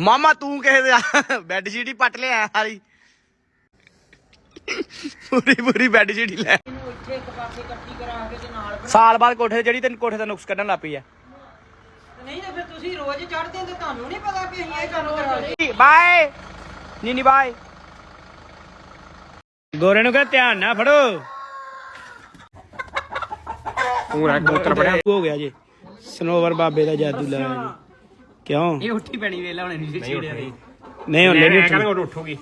ਮਾਮਾ ਤੂੰ ਕਿਸੇ ਦੇ ਬੈੱਡ ਸ਼ੀਟ ਹੀ ਪੱਟ ਲਿਆ ਸਾਰੀ। ਪੂਰੀ ਪੂਰੀ ਬੈੱਡ ਸ਼ੀਟ ਹੀ ਲੈ। ਇਹਨੂੰ ਇੱਥੇ ਇੱਕ ਪਾਸੇ ਇਕੱਠੀ ਕਰਾ ਕੇ ਤੇ ਨਾਲ ਬਣਾ- ਸਾਲ ਬਾਅਦ ਕੋਠੇ ਤੇ ਜਿਹੜੀ ਤੈਨੂੰ ਕੋਠੇ ਦਾ ਨੁਕਸ ਕੱਢਣ ਲੱਗ ਪਈ ਆ। ਤੇ ਨਹੀਂ ਤੇ ਫਿਰ ਤੁਸੀਂ ਰੋਜ਼ ਚੜਦੇ ਤੇ ਤੁਹਾਨੂੰ ਨਹੀਂ ਪਤਾ ਕਿ ਅਸੀਂ ਇਹ ਕੰਮ ਕਰਾ ਲਈ ਬਾਏ। ਨੀਨੀ ਬਾਏ। ਗੋਰੇ ਨੂੰ ਕਹ ਧਿਆਨ ਨਾ ਫੜੋ। ਪੂਰਾ ਕਬੂਤਰ ਬੜਿਆ ਹੋ ਗਿਆ ਜੀ। ਸਨੋਵਰ ਬਾਬੇ ਦਾ ਜਾਦੂ ਲਾਇਆ ਜੀ। ਕਿਉਂ? ਇਹ ਉੱਠੀ ਪੈਣੀ ਵੇਲਾ ਹੁਣੇ ਨਹੀਂ ਛੇੜਿਆ ਨਹੀਂ ਨਹੀਂ ਨਹੀਂ ਕਹਿੰਦਾ ਉਹ ਉੱਠੂਗੀ।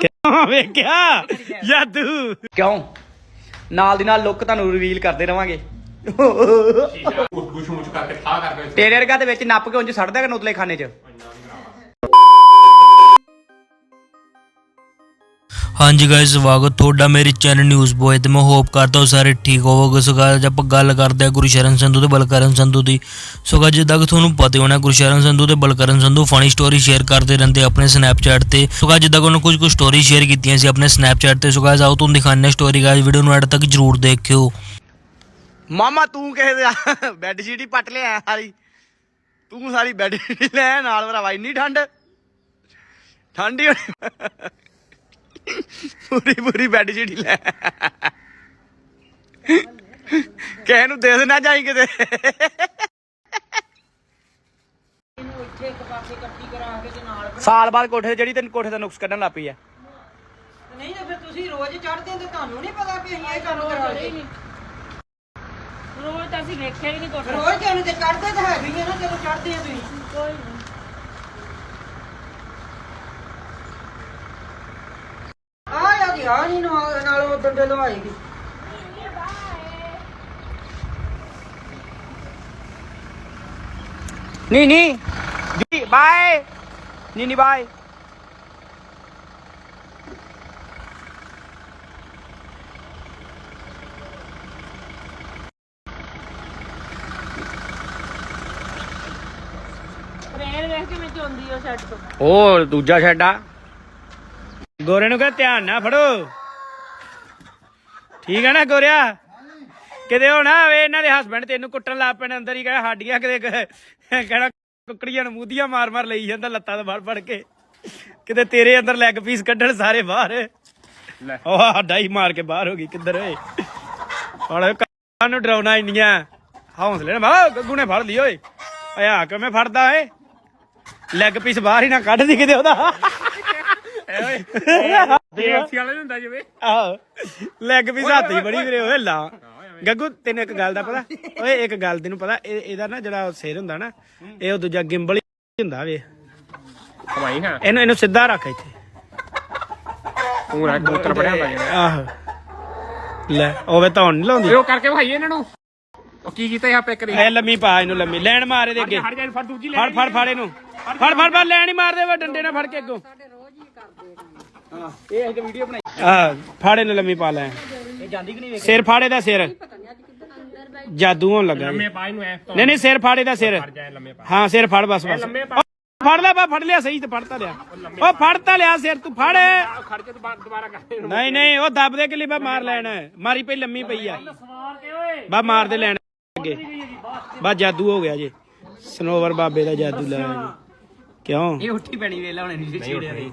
ਕਿਉਂ ਵੇਖਿਆ ਜਾਦੂ ਕਿਉਂ? ਨਾਲ ਦੀ ਨਾਲ ਲੁੱਕ ਤੁਹਾਨੂੰ ਰਿਵੀਲ ਕਰਦੇ ਰਵਾਂਗੇ। ਉੱਠ ਗੁਛ ਮੁਛ ਕਰਕੇ ਠਾ ਕਰਕੇ ਤੇਰੇ ਵਰਗਾ ਦੇ ਵਿੱਚ ਨੱਪ ਕੇ ਉਂਝ ਸੜਦਾ ਕਿ ਉਤਲੇ ਖਾਨੇ 'ਚ? ਹਾਂਜੀ ਗਾਇਸ ਸਵਾਗਤ ਤੁਹਾਡਾ ਮੇਰੇ ਚੈਨਲ ਨਿਊਜ਼ ਬੋਏ ਤੇ। ਮੈਂ ਹੋਪ ਕਰਦਾ ਹਾਂ ਸਾਰੇ ਠੀਕ ਹੋਵੋਗੇ। ਸੋ guys, ਆਪਾਂ ਗੱਲ ਕਰਦੇ ਹਾਂ ਗੁਰਸ਼ਰਨ ਸੰਧੂ ਤੇ ਬਲਕਰਨ ਸੰਧੂ ਦੀ। ਸੋ guys, ਜਿੱਦਾਂ ਕਿ ਤੁਹਾਨੂੰ ਪਤਾ ਹੋਣਾ ਗੁਰਸ਼ਰਨ ਸੰਧੂ ਤੇ Balkaran Sandhu funny story share ਕਰਦੇ ਰਹਿੰਦੇ ਆਪਣੇ ਸਨੈਪਚੈਟ ਤੇ। ਸੋ guys, ਜਿੱਦਾਂ ਕਿ ਉਹਨਾਂ ਕੁਝ ਕੁ ਸਟੋਰੀ ਸ਼ੇਅਰ ਕੀਤੀਆਂ ਸੀ ਆਪਣੇ ਸਨੈਪਚੈਟ ਤੇ। ਸੋ guys, ਆਓ ਤੁਹਾਨੂੰ ਦਿਖਾਉਂਦੇ ਸਟੋਰੀ ਗਾਇਸ ਵੀਡੀਓ ਨੂੰ ਐਡ ਤੱਕ ਜਰੂਰ ਦੇਖਿਓ। ਮਾਮਾ ਤੂੰ ਕਿਸੇ ਦੇ ਬੈੱਡ ਸ਼ੀਟ ਹੀ ਪੱਟ ਲਿਆ ਸਾਰੀ ਤੂੰ ਸਾਰੀ ਬੈੱਡ ਸ਼ੀਟ ਲੈ ਨਾਲ ਭਰਾਵਾ ਇੰਨੀ ਠੰਡ। ਠੰਡ ਹੀ ਹੋਣੀ। ਪੂਰੀ ਪੂਰੀ ਬੈੱਡ ਸ਼ੀਟ ਹੀ ਲੈ। ਕਿਸੇ ਨੂੰ ਦੇ ਦੇਣਾ ਜਾਈ ਕਿਤੇ। ਇਹਨੂੰ ਇੱਥੇ ਇੱਕ ਪਾਸੇ ਇਕੱਠੀ ਕਰਾ ਕੇ ਤੇ ਨਾਲ ਬਣਾ- ਸਾਲ ਬਾਅਦ ਕੋਠੇ ਤੇ ਜਿਹੜੀ ਤੈਨੂੰ ਕੋਠੇ ਦਾ ਨੁਕਸ ਕੱਢਣ ਲੱਗ ਪਈ ਆ। ਤੇ ਨਹੀਂ ਤੇ ਫਿਰ ਤੁਸੀਂ ਰੋਜ਼ ਚੜਦੇ ਤੇ ਤੁਹਾਨੂੰ ਨਹੀਂ ਪਤਾ ਕਿ ਅਸੀਂ ਇਹ ਕੰਮ ਕਰਾ ਲਈ ਰੋਜ਼ ਤਾਂ ਅਸੀਂ ਵੇਖਿਆ ਹੀ ਨਹੀਂ ਕੋਠਾ। ਰੋਜ਼ ਤੇ ਚੜਦੇ ਤਾਂ ਹੈਗੇ ਹੀ ਆ ਨਾ ਜਦੋਂ ਚੜਦੇ ਆ ਤੁਸੀਂ। ਕੋਈ ਨਹੀਂ ਆ ਨਹੀਂ ਨਾਲ ਨਾਲ ਉਹ ਡੰਡੇ ਲਵਾਏਗੀ ਨਹੀਂ ਨਹੀਂ ਜੀ ਬਾਏ। ਨਹੀਂ ਨਹੀਂ ਬਾਏ। ਟ੍ਰੇਨ ਵੇਖ ਕੇ ਵਿੱਚ ਆਉਂਦੀ ਉਹ ਸੈੱਟ ਤੋਂ। ਉਹ ਦੂਜਾ ਸ਼ੈਡ ਆ। ਗੋਰੇ ਨੂੰ ਕਹ ਧਿਆਨ ਨਾ ਫੜੋ। ਠੀਕ ਹੈ ਨਾ ਗੋਰਿਆ? ਕਿਤੇ ਹੋਣਾ ਵੇ ਇਹਨਾਂ ਦੇ ਹਸਬੰਡ ਤੈਨੂੰ ਕੁੱਟਣ ਲੱਗ ਪੈਣ ਅੰਦਰ ਹੀ ਕਹੇ ਹਾਡੀਆਂ ਕਿਤੇ ਕ- ਕਹਿਣਾ ਕੁੱਕੜੀਆਂ ਨੂੰ ਮੂਧੀਆਂ ਮਾਰ ਮਾਰ ਲਈ ਜਾਂਦਾ ਲੱਤਾਂ ਤੋਂ ਫੜ ਫੜ ਕੇ। ਕਿਤੇ ਤੇਰੇ ਅੰਦਰ ਲੈਗ ਪੀਸ ਕੱਢਣ ਸਾਰੇ ਬਾਹਰ। ਲੈ। ਉਹ ਸਾਡਾ ਹੀ ਮਾਰ ਕੇ ਬਾਹਰ ਹੋ ਗਈ ਕਿੱਧਰ ਓਏ? ਹਲੇ ਕਾਂ ਨੂੰ ਡਰਾਉਣਾ ਇੰਨੀਆਂ। ਹੌਸਲੇ ਨਾਲ ਮਾ ਗੱਗੂ ਨੇ ਫੜ ਲਈ ਓਏ। ਓਏ ਆ ਕਿਵੇਂ ਫੜਦਾ ਏ ਲੈਗ ਪੀਸ ਬਾਹਰ ਹੀ ਨਾ ਕੱਢਦੀ ਕਿਤੇ ਉਹਦਾ। ਦੇਵਸੀ ਵਾਲੇ ਨੂੰ ਹੁੰਦਾ ਜਿਵੇਂ। ਆਹੋ। ਲੈਗ ਹੱਥ ਹੀ ਬੜੀ ਵੀਰੇ ਓਏ ਲਾ। ਗੱਗੂ ਤੈਨੂੰ ਇੱਕ ਗੱਲ ਦਾ ਪਤਾ? ਓਏ ਇੱਕ ਗੱਲ ਤੈਨੂੰ ਪਤਾ? ਇਹ ਇਹਦਾ ਨਾ ਜਿਹੜਾ ਸਿਰ ਹੁੰਦਾ ਨਾ ਇਹ ਉਹ ਦੂਜਾ ਗਿੰਬਲ ਹੀ ਹੁੰਦਾ ਵੇ। ਕਮਾਈ ਹਾਂ। ਇਹਨੂੰ ਇਹਨੂੰ ਸਿੱਧਾ ਰੱਖ ਇੱਥੇ। ਪੂਰਾ ਕਬੂਤਰ ਬੜਿਆ ਹੁੰਦਾ ਜਿਹੜਾ। ਆਹੋ। ਲੈ ਓਵੇ ਤਾਂ ਨਹੀਂ ਲਾਉਂਦੀ। ਉਹ ਕਰਕੇ ਭਾਈ ਇਹਨਾਂ ਨੂੰ। ਉਹ ਕੀ ਕੀਤਾ ਇਹ ਆਪੇ ਕਰੀ। ਐ ਲੰਮੀ ਪਾ ਇਹਨੂੰ ਲੰਮੀ। ਲੈਣ ਮਾਰੇ ਦੇ ਅੱਗੇ। ਹਟ ਜਾ ਫੜ ਦੂਜੀ ਲੈ ਫੜ ਫੜ ਫੜ ਇਹਨੂੰ। ਫੜ ਫੜ ਫੜ ਲੈਣ ਹੀ ਮਾਰਦੇ ਵੇ ਡੰਡੇ ਨਾਲ ਫੜ ਕੇ ਅੱਗੋਂ। ਹਾਂ ਇਹ ਇੱਕ ਵੀਡੀਓ ਬਣਾਈ। ਆ ਫੜ ਇਹਨੂੰ ਲੰਮੀ ਪਾ ਲੈ। ਇਹ ਜਾਂਦੀ ਕਿ ਨਹੀਂ ਸਿਰ ਫਾੜੇ ਦਾ ਸਿਰ। ਜਾਦੂ ਹੋਣ ਲੱਗਾ ਲੰਮੇ ਪਾ ਇਹਨੂੰ ਐ ਨਹੀਂ ਨਹੀਂ ਸਿਰ ਫਾੜੇ ਦਾ ਸਿਰ। ਫੜ ਜਾ ਲੰਮੇ ਪਾ। ਹਾਂ ਸਿਰ ਫੜ ਬਸ ਬਸ। ਲੰਮੇ ਪਾ। ਉਹ ਫੜ ਲੈ ਬਾ ਫੜ ਲਿਆ ਸਹੀ ਤੇ ਫੜਤਾ ਲਿਆ। ਉਹ ਫੜਤਾ ਲਿਆ ਸਿਰ ਤੂੰ ਫੜ। ਆਹ ਖੜ ਕੇ ਦੁਬਾਰਾ ਦੁਬਾਰਾ ਕਰ ਇਹਨੂੰ। ਨਹੀਂ ਨਹੀਂ ਉਹ ਦੱਬ ਦੇ ਕਿ ਲਈ ਬਾ ਮਾਰ ਲੈਣਾ। ਮਾਰੀ ਪਈ ਲੰਮੀ ਪਈ ਆ। ਸਵਾਰ ਕੇ ਓਏ। ਬਾ ਮਾਰ ਦੇ ਲੈਣ ਅੱਗੇ। ਬਾ ਜਾਦੂ ਹੋ ਗਿਆ ਜੀ। ਸਨੋਵਰ ਬਾਬੇ ਦਾ ਜਾਦੂ ਲਾਇਆ ਜੀ। ਕਿਉਂ? ਇਹ ਉੱਠੀ ਪੈਣੀ ਵੇਲਾ ਹੁਣੇ ਨਹੀਂ ਛੇੜਿਆ ਨਹੀਂ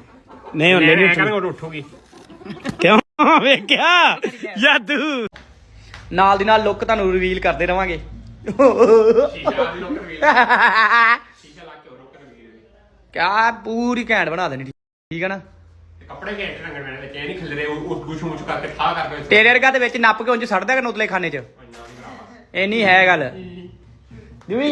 ਨਹੀਂ ਹੁੰਦੇ ਮੈਂ ਨਹੀਂ ਕਹਿੰਦਾ ਉਹ ਉੱਠੂਗੀ। ਕਿਉਂ? ਵੇਖਿਆ? ਜਾਦੂ ਨਾਲ ਦੀ ਨਾਲ ਲੁੱਕ ਤੁਹਾਨੂੰ ਰਿਵੀਲ ਕਰਦੇ ਰਵਾਂਗੇ। ਕਿਆ ਪੂਰੀ ਘੈਂਟ ਬਣਾ ਦੇਣੀ ਠੀਕ ਹੈ ਨਾ? ਕੱਪੜੇ ਘੇਟ ਰੰਗਣ ਮੈਨੇ ਤੇ ਨਹੀਂ ਖਿਲਰੇ ਉੱਠ ਗੁਛ ਮੁਛ ਕਰਕੇ ਠਾ ਕਰਕੇ ਤੇਰੇ ਵਰਗਾ ਦੇ ਵਿੱਚ ਨੱਪ ਕੇ ਉਂਝ ਸੜਦਾ ਕਿ ਉਤਲੇ ਖਾਨੇ 'ਚ। ਇਹ ਨਹੀਂ ਹੈ ਗੱਲ। ਜੂਈ।